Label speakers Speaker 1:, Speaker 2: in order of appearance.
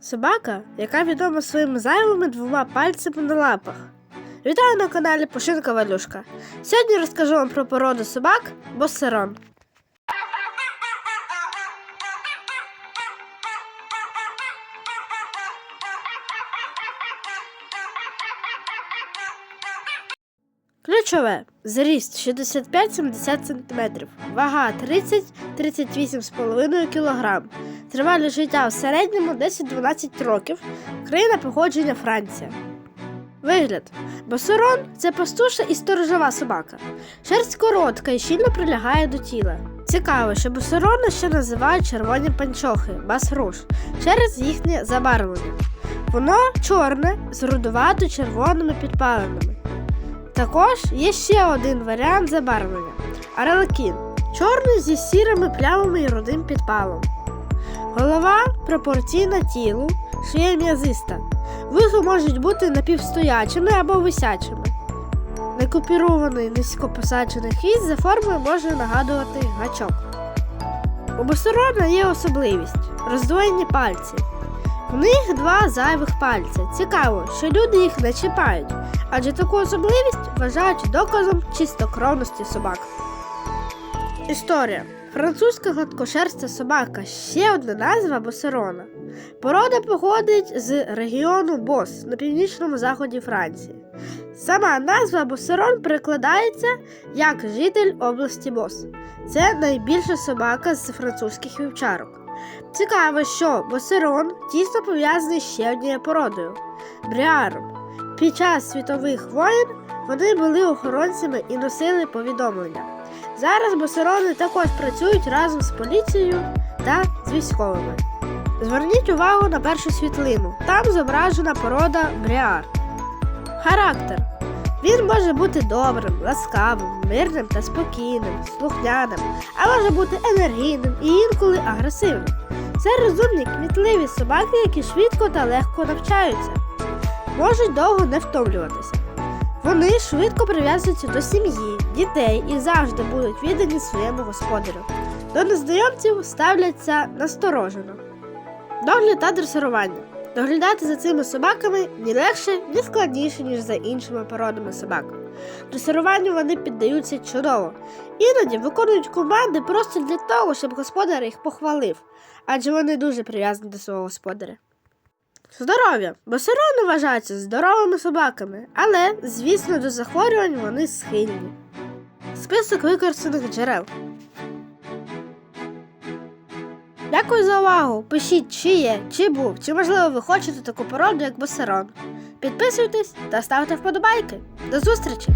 Speaker 1: Собака, яка відома своїми зайвими двома пальцями на лапах. Вітаю на каналі Пушинка Валюшка. Сьогодні розкажу вам про породу собак Босерон. Ключове зріст 65-70 см, вага 30-38,5 кг, тривалість життя в середньому 10-12 років, країна походження Франція. Вигляд. Басурон це пастуша і сторожова собака. Шерсть коротка і щільно прилягає до тіла. Цікаво, що басурона ще називають червоні панчохи басруш через їхнє забарвлення. Воно чорне з рудувато-червоними підпалинами. Також є ще один варіант забарвлення арлекін. Чорний зі сірими плямами і рудим підпалом. Голова пропорційна тілу, шия м'язиста. Вуха можуть бути напівстоячими або висячими. Некупірований низько посаджений хвіст за формою може нагадувати гачок. У басурона є особливість роздвоєні пальці. В них два зайвих пальця. Цікаво, що люди їх не чіпають, адже таку особливість вважають доказом чистокровності собак. Історія. Французька гладкошерста собака ще одна назва босерона. Порода походить з регіону Бос на північному заході Франції. Сама назва босерон перекладається як житель області Бос. Це найбільша собака з французьких вівчарок. Цікаво, що босерон тісно пов'язаний ще однією породою бріаром. Під час світових воєн вони були охоронцями і носили повідомлення. Зараз босерони також працюють разом з поліцією та з військовими. Зверніть увагу на першу світлину. Там зображена порода бріар. Характер. Він може бути добрим, ласкавим, мирним та спокійним, слухняним, а може бути енергійним і інколи агресивним. Це розумні, кмітливі собаки, які швидко та легко навчаються, можуть довго не втомлюватися. Вони швидко прив'язуються до сім'ї, дітей і завжди будуть віддані своєму господарю. До незнайомців ставляться насторожено. Догляд та дресирування. Доглядати за цими собаками ні легше, ні складніше, ніж за іншими породами собак. Дресируванню вони піддаються чудово. Іноді виконують команди просто для того, щоб господар їх похвалив, адже вони дуже прив'язані до свого господаря. Здоров'я. Басарони вважаються здоровими собаками, але, звісно, до захворювань вони схильні. Список використаних джерел. Дякую за увагу. Пишіть, чи є, чи був, чи можливо ви хочете таку породу, як босерон. Підписуйтесь та ставте вподобайки. До зустрічі!